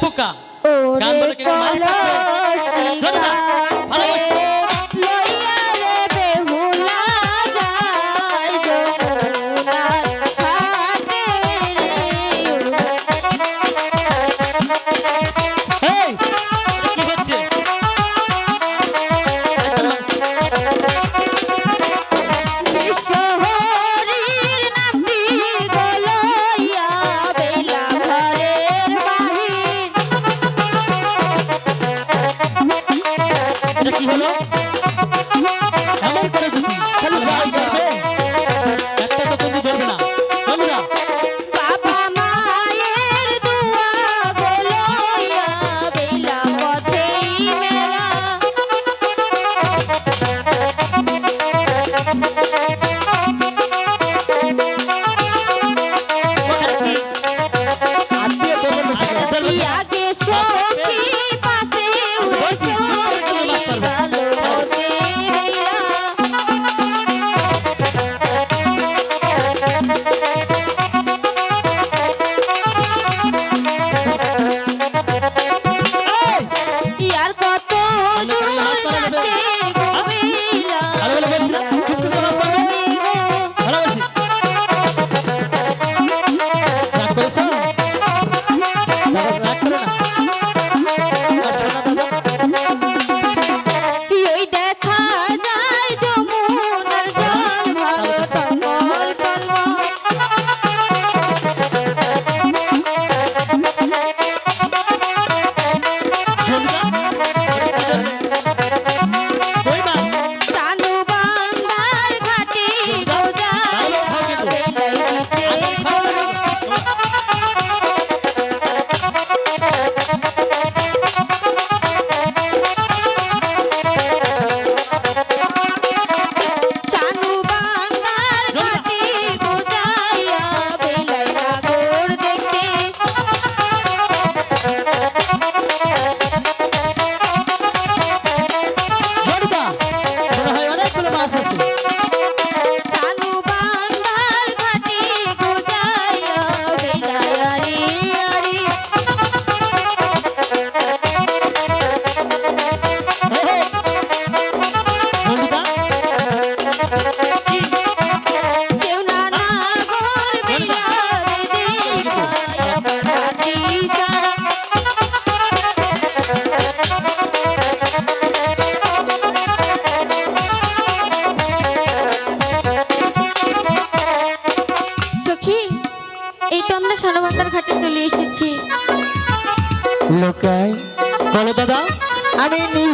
পোকা গান বলে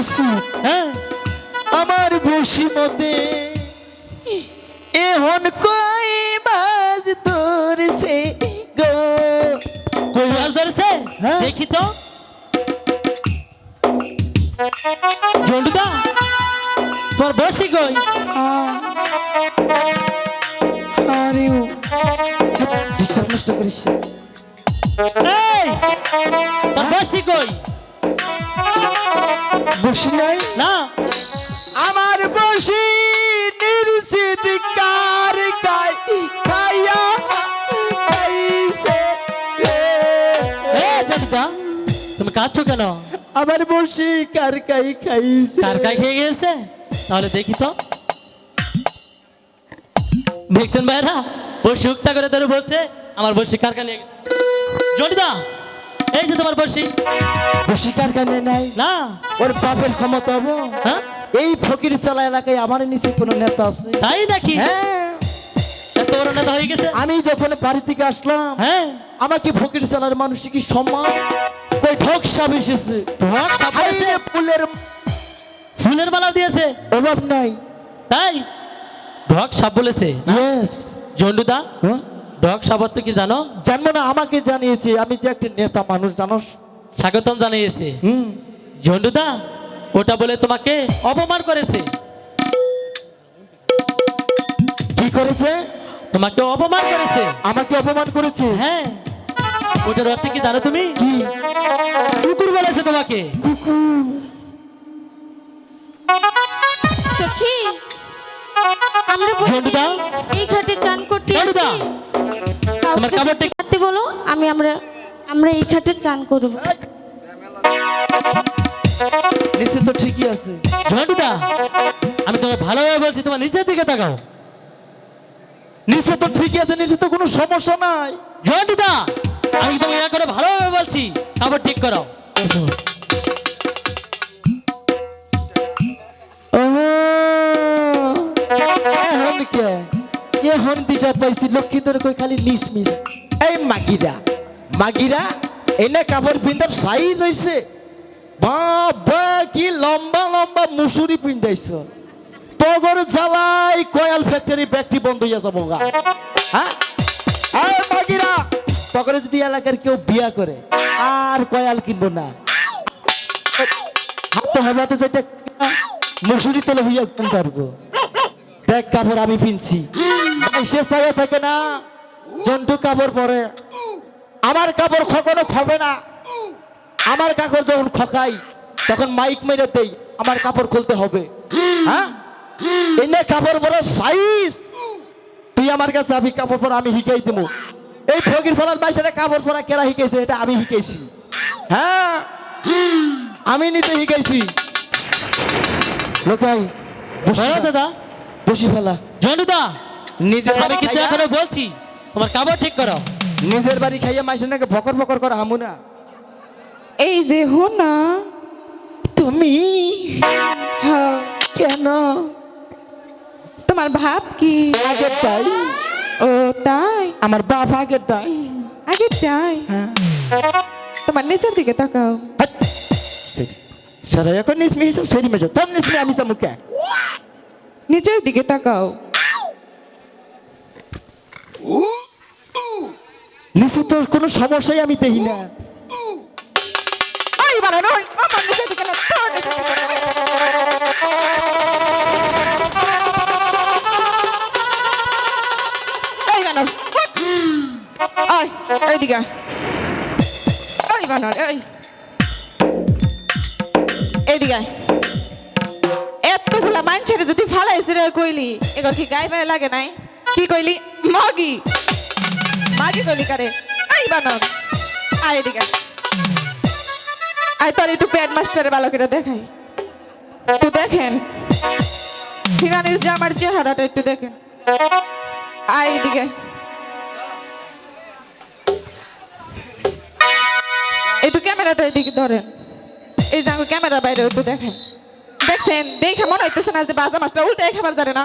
আমি হ্যাঁ? আমার বসি মতে এখন কই বাজ ধরছে গো। কই বাজ ধরেছে? হ্যাঁ। দেখি তো। বসি নাই? না। আমার বসি কার কাই খাইয়া খাইছে তুমি কাঁদছো কেন? আমার বসি কার কাই খাইছে? কার কাই খেয়ে গেছে? তাহলে দেখি তো। দেখছেন ভাইরা? বসি উক্তা করে ধরে বলছে আমার বসি কার কাই জন্ডুদা এই যে তোমার বসি বসি কার কানে নাই? না। ওর বাপের ক্ষমতা হব? হ্যাঁ? এই ফকির চালা এলাকায় আমার নিচে কোনো নেতা আছে? তাই নাকি? হ্যাঁ। এত বড় নেতা হয়ে গেছে। আমি যখন বাড়ি থেকে আসলাম হ্যাঁ। আমাকে ফকির চালার মানুষ কি সম্মান কই ঠক সাপ এসেছে। ঢক সাপ ফুলের ফুলের মালা দিয়েছে। অভাব নাই। তাই? ঢক সাপ বলেছে। জন্ডুদা? হ্যাঁ? সাপ অর্থ কি জানো? জানব না আমাকে জানিয়েছে। আমি যে একটি নেতা মানুষ জানো? স্বাগতম জানিয়েছে। হুম। ঝন্ডুদা ওটা বলে তোমাকে অপমান করেছে। কি করেছে? তোমাকে অপমান করেছে। আমাকে অপমান করেছে? হ্যাঁ। ওটার অর্থ কি জানো তুমি? কি? কুকুর বলেছে তোমাকে। সখী আমরা? এই ঘাটে চান করতে তোমার কাপড়টা- করতে বলো আমি আমরা আমরা এই ঘাটে চান করব। নিচে তো ঠিকই আছে। ঝন্টুদা আমি তোমার ভালোভাবে বলছি তোমার নিচের দিকে তাকাও। নিচে তো ঠিকই আছে নিচে তো কোনো সমস্যা নাই। ঝন্টুদা আমি তোমাকে এখন ভালোভাবে বলছি কাপড় ঠিক করো। এখন কে? এখন দিশা পাইছি লক্ষ্মী তোর কই খালি লিস মিস। এই মাগিরা মাগিরা, এনে কাপড় পিন্ধার সাই রইছে। বাবা, কি লম্বা লম্বা মুসুরি পিন্ধাইছ। তগর জ্বালাই কয়াল ফ্যাক্টরি ফ্যাক্টরি বন্ধ হইয়া যাব গা। হ্যাঁ? মাগিরা, তগরে যদি এলাকার কেউ বিয়া করে, আর কয়াল কিনবো না। হাতে হাতে যেটা মুসুরি তেলে হইয়া পারব দেখ কাপড় আমি পিনছি। সে চাইয়া থাকে না। জন্টু কাপড় পরে। আমার কাপড় কখনো খবে না। আমার কাপড় যখন খকাই তখন মাইক মেরে দেই আমার কাপড় খুলতে হবে। হ্যাঁ? এনে কাপড় পরে সাইজ। তুই আমার কাছে আমি কাপড় পরা আমি শিখাই দেবো। এই ফকির সালার বাইসারে কাপড় পরা কেরা শিখাইছে এটা আমি শিখাইছি। হ্যাঁ? আমি নিতে শিখাইছি। লোকাই বলো দাদা। বসি ফেলা। ঝন্টুদা নিজের আমি বাড়ি কিন্তু খাইয়া- এখনও বলছি তোমার কাপড় ঠিক করো। নিজের বাড়ি খাইয়া মাইসে নাকি ফকর ফকর করে হামু না। এই যে হো না। তুমি হ্যাঁ, কেন? তোমার ভাব কি? আগে তাই। ও তাই। আমার বাপ আগে তাই। আগে তাই। হ্যাঁ। তোমার নিচের দিকে তাকাও। সারা এখন নিসমি হিসাব সেরি মেজো তোর নিসমি আমি সামুকে নিচের দিকে তাকাও। নিচে তোর কোনো সমস্যাই আমি দেখি না। এই বানর এইদিকে। এই এইদিকে এতগুলা মানুষের যদি ফালাইছে রে কইলি এগুলো কি গায়ে পায়ে লাগে নাই? কি কইলি? মাগি। মাগি কইলি কারে? আই বানর। আয় এদিকে আয়। তোর একটু প্যাড মাস্টারে ভালো দেখাই। একটু দেখেন। ফিরানির জামার চেহারাটা একটু দেখেন। আয় এদিকে একটু ক্যামেরাটা এদিকে ধরেন। এই যে ক্যামেরা বাইরে একটু দেখেন দেখছেন? দেখে মনে হইতেছে না যে বাজা মাছটা উল্টে খাবার জানে না।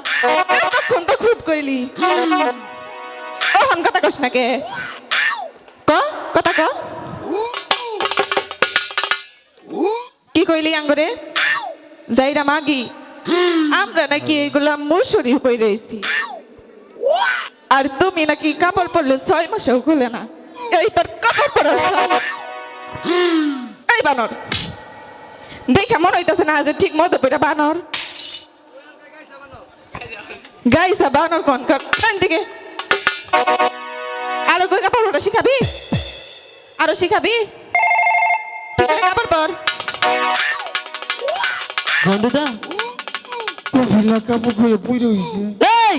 এতক্ষণ তো খুব কইলি। তখন কথা কস না কে? ক? কথা ক? কি কইলি আঙ্গরে? যাইরা মাগি, আমরা নাকি এগুলা মুসুরি হয়ে রয়েছি। আর তুমি নাকি কাপড় পরলে ছয় মাসেও খুলে না। এই তোর কাপড় পরার এই বানর। দেখে মনে হইতেছে না যে ঠিক মতো পেটা বানর। গাইসা বানর কোন? কর কোন দিকে? আরও কই কাপড় পরা শিখাবি? আরও শিখাবি? ঠিক আছে কাপড় পর। ঝন্টুদা কপিলা কাপড় খুঁয়ে পুই রইছে এই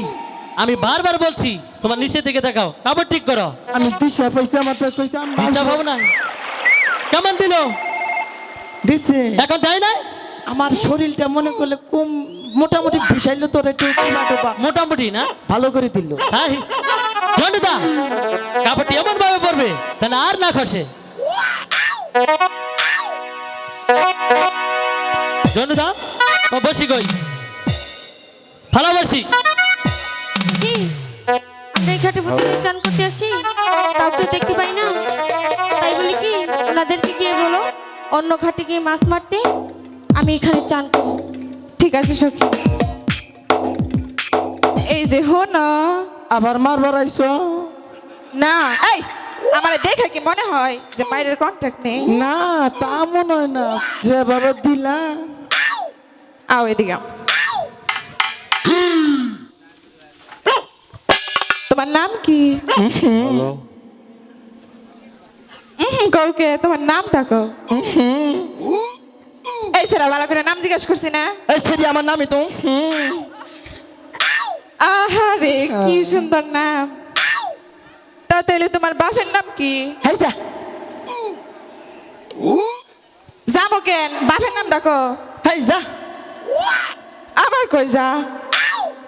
আমি বারবার বলছি তোমার নিচে দিকে তাকাও কাপড় ঠিক করো। আমি দিশা পয়সা আমার তো কইছে আমি হিসাব হবে না? কেমন দিল? দিচ্ছে এখন দেয় না আমার শরীরটা মনে করলে কম মোটামুটি ভিসাইলে তোর একটু মোটামুটি না? ভালো করে দিল। হ্যাঁ ঝন্টুদা কাপড়টি এমন ভাবে পড়বে তাহলে আর না খসে। বসি কই? ভালো বসি। কি? আমরা এই ঘাটে প্রতিদিন চান করতে আসি? কাউকে দেখতে পাই না। তাই বলি কি ওনাদেরকে গিয়ে বলো। অন্য ঘাটে গিয়ে মাছ মারতে আমি এখানে চান করব। ঠিক আছে সখী। এই যে হো না আবার মার বাড়াইছ না এই আমার দেখে কি মনে হয় যে বাইরের কন্ট্যাক্ট নেই? না তা মনে হয় না। যেভাবে দিলা। আও। এদিকে তোমার নাম কি? উহুম, কাউকে তোমার নামটা কও এই সেরা ভালো করে নাম জিজ্ঞেস করছি না? এই সেরি আমার নামই তো। আহারে কি সুন্দর নাম। তা তাহলে তোমার বাপের নাম কি? যাব কেন? বাপের নাম ডাকো। হাই যা। আবার কই যা?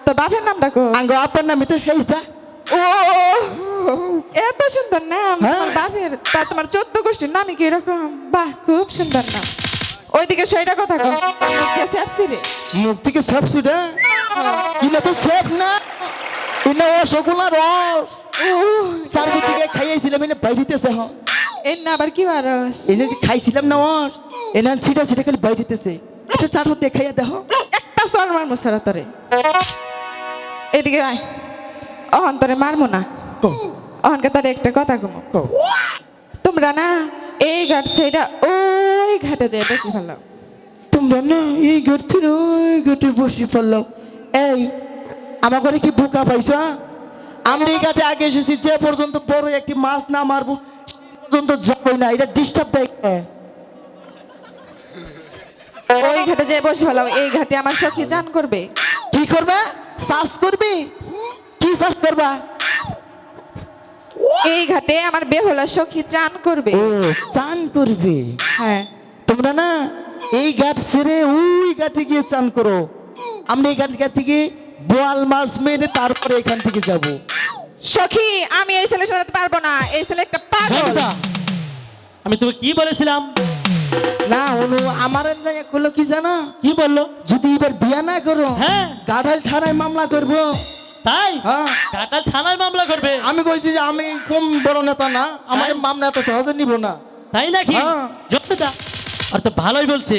তো বাপের নাম ডাকো। আঙ্গ আপনার নামে তো হেই যা। ও এত সুন্দর নাম হ্যাঁ। তোমার বাপের তা তোমার চোদ্দ গোষ্ঠীর নামই কি এরকম? বাহ খুব সুন্দর নাম। ওইদিকে সেইটা কথা কো সেপসি রে? মুখ থেকে সব সুডা ইনা তো সেফ না। ইনা রসগোল্লা রস থেকে খাইয়েছিলাম এনে বাইরিতেছে হ। এর না আবার কি বারস? এনে যে খাইছিলাম না রস এনে সিটা সিটা খালি বাইরিতেছে। একটু চাট হতে খাইয়া দেহ একটা সর মারমো সারা তোরে। এদিকে আয়। অহন তোরে মারমো না। অহনকে তোরে একটা কথা কমো তোমরা না এই ঘাট সেইটা ওই ঘাটে যায় বেশি ভালো তোমরা না এই ঘর থেকে ওই ঘাটে বসে পড়ল এই আমার ঘরে কি বোকা পাইছো হ্যাঁ? আমরা এই ঘাটে আগে এসেছি যে পর্যন্ত বড় একটি মাছ না মারবো পর্যন্ত যাবই না। এটা ডিস্টার্ব দেয় ওই ঘাটে যায় বসে ভালো এই ঘাটে আমার সখী চান করবে। কি করবা? শ্বাস করবি? কি শ্বাস করবা? এই ঘাটে আমার বেহলা সখী চান করবে। ও চান করবে? হ্যাঁ। তোমরা না এই ঘাট ছেড়ে ওই ঘাটে গিয়ে চান করো। আমরা এই ঘাট ঘাট থেকে বোয়াল মাছ মেরে তারপরে এখান থেকে যাব। সখী আমি এই ছেলে শোনাতে পারব না। এই ছেলে একটা পাগল। আমি তুমি কি বলেছিলাম? না অনু আমার জায়গা করল কি জানো? কি বলল? যদি এবার বিয়া না করো হ্যাঁ। গাঢ়াল থানায় মামলা করব তাই? হ্যাঁ। কাটাল থানায় মামলা করবে। আমি কইছি যে আমি কম বড় নেতা না আমার? মামলা এত সহজে নিব না। তাই নাকি? হ্যাঁ। জন্টুদা আর তো ভালোই বলছে।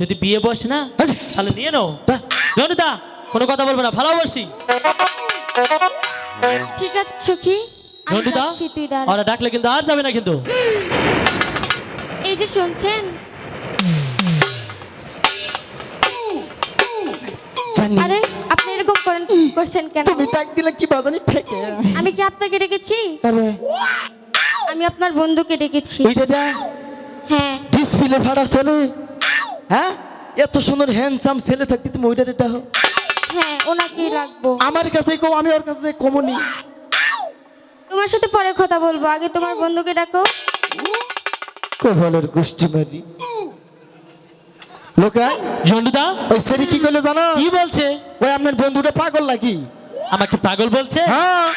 যদি বিয়ে বসে না হ্যাঁ। তাহলে নিয়ে নাও। তা, জন্টুদা কোনো কথা বলব না ভালোবাসি। ঠিক আছে সখী দাঁড়া। ওরা ডাকলে কিন্তু আর যাবে না কিন্তু। এই যে শুনছেন? জানি। আরে আপনি এরকম করেন করছেন কেন? তুমি ডাক দিলে কি বাজানি ঠেকে। আমি কি আপনাকে ডেকেছি? আরে। আমি আপনার বন্ধুকে ডেকেছি। ওইটা যা। হ্যাঁ। ডিসপ্লে ভাড়া ছেলে। হ্যাঁ? এত সুন্দর হ্যান্ডসাম ছেলে থাকতে তুমি ওইটা এটা হ্যাঁ ওনাকেই রাখব। আমার কাছে কম আমি ওর কাছে কমনি। তোমার সাথে পরে কথা বলব। আগে তোমার বন্ধুকে ডাকো। কপালের গোষ্ঠী মারি। লোকা? জন্টুদা ওই সেরি কি করলে জানো? কি বলছে? ওই আপনার বন্ধুটা পাগল নাকি? আমাকে পাগল বলছে? হ্যাঁ।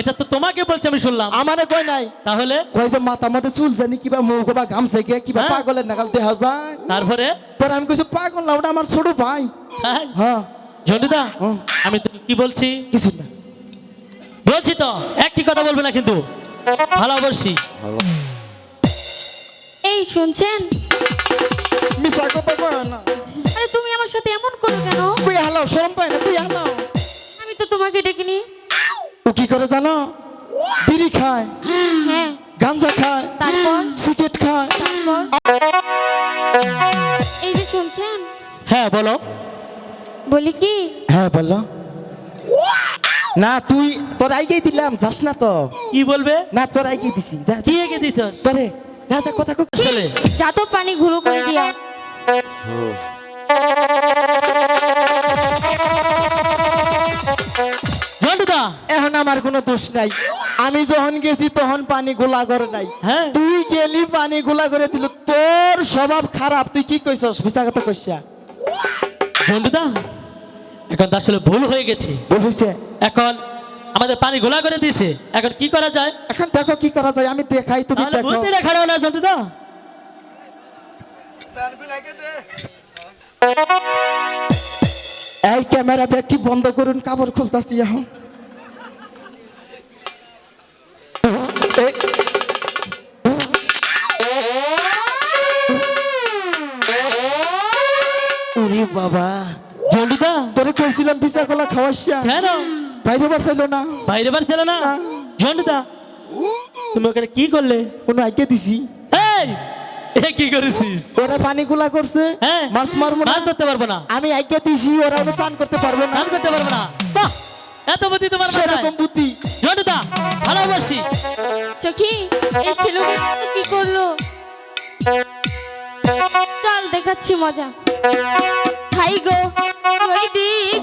এটা তো তোমাকে বলছে আমি শুনলাম। আমারে কয় নাই? তাহলে? কয় যে মাথা মাথা চুল জানি কিবা মুখ বা গামছে গিয়ে কিবা হ্যাঁ। পাগলের নাগাল দেখা যায়। তারপরে? পরে আমি কইছি পাগল না ওটা আমার ছোট ভাই। হ্যাঁ। হ্যাঁ হুম। আমি তো কি বলছি? কিছু না। বলছি তো একটি কথা বলবে না কিন্তু। ভালোবাসি। এই শুনছেন? মিশা কথা কয় না আরে তুমি আমার সাথে এমন করো কেন? তুই হালাও শরম পায় না তুই হালাও? আমি তো তোমাকে ডেকিনি। ও কি করে জানো? বিড়ি খায় হ্যাঁ। গাঞ্জা খায় তারপর? সিগারেট খায়। তারপর? এই যে শুনছেন? হ্যাঁ বলো। বলি কি? হ্যাঁ বলো। না তুই তোর আইগেই দিলাম যাস না তো। কি বলবে? না তোর আইগেই দিছি যা কি যা। দিছ? তোরে। কথা কো চলে। যা তো পানি ঘুলো করে দিয়া। এখন আমার কোনো দোষ নাই। আমি যখন গেছি তখন পানি গোলা করে নাই। হ্যাঁ। তুই গেলি পানি গোলা করে দিল। তোর স্বভাব খারাপ। তুই কি কইছস? মিছা কথা কইছা জন্টুদা এখন তো আসলে ভুল হয়ে গেছে। ভুল হইছে? এখন আমাদের পানি গোলা করে দিয়েছে। এখন কি করা যায়? এখন দেখো কি করা যায় আমি দেখাই তুমি দেখো। না এই ক্যামেরা ব্যাগটি বন্ধ করুন কাপড় খুলতাছি এখন। বাবা। জন্টুদা তোরে কইছিলাম পিসা কলা খাওয়াইয়া কেন? বাইরে পারছিল না। বাইরে বার ছিল না। তুমি ওখানে কি করলে? কোনো আইকে দিছি। এই এ কি করেছিস? ওরা পানি গুলা করছে হ্যাঁ মাছ মারবো না। ধরতে পারব না। আমি আইকে দিছি ওরা ওটা চান করতে পারবে না। স্নান করতে পারব না। বাহ এত বুদ্ধি তোমার সেরকম বুদ্ধি। জন্টুদা ভালোবাসি। সখী এই ছেলেটা কি করল? চল দেখাচ্ছি মজা। খাই গো ওই দিক